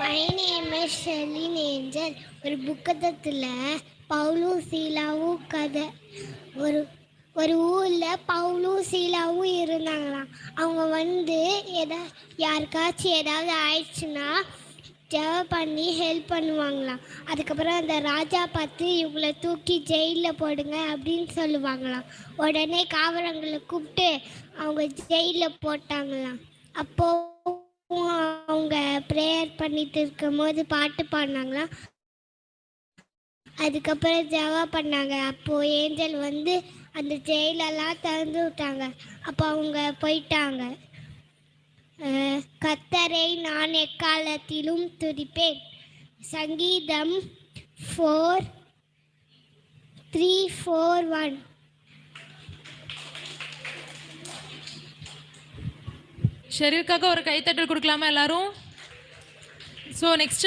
My name is Shelin angel ஒரு புக்கத்தில் பவுலும் சீலாவும் கதை. ஒரு ஒரு ஊரில் பவுலும் சீலாவும் இருந்தாங்களாம். அவங்க வந்து எதா யாருக்காச்சும் ஏதாவது ஆயிடுச்சுன்னா ஜெபம் பண்ணி ஹெல்ப் பண்ணுவாங்களாம். அதுக்கப்புறம் அந்த ராஜா பார்த்து இவங்கள தூக்கி ஜெயிலில் போடுங்க அப்படின்னு சொல்லுவாங்களாம். உடனே காவலங்களை கூப்பிட்டு அவங்க ஜெயிலில் போட்டாங்களாம். அப்போ ப்ரேயர் பண்ணிட்டு இருக்கும்போது பாட்டு பாடினாங்களா? அதுக்கப்புறம் ஜவா பண்ணாங்க. அப்போது ஏஞ்சல் வந்து அந்த ஜெயிலெல்லாம் திறந்து விட்டாங்க. அப்போ அவங்க போயிட்டாங்க. கத்தரை நான் எக்காலத்திலும் துதிப்பேன். சங்கீதம் ஃபோர் த்ரீ ஃபோர் ஒன் ஷெரீஃப்காக ஒரு கைத்தட்டல் கொடுக்கலாமா எல்லாரும்? So next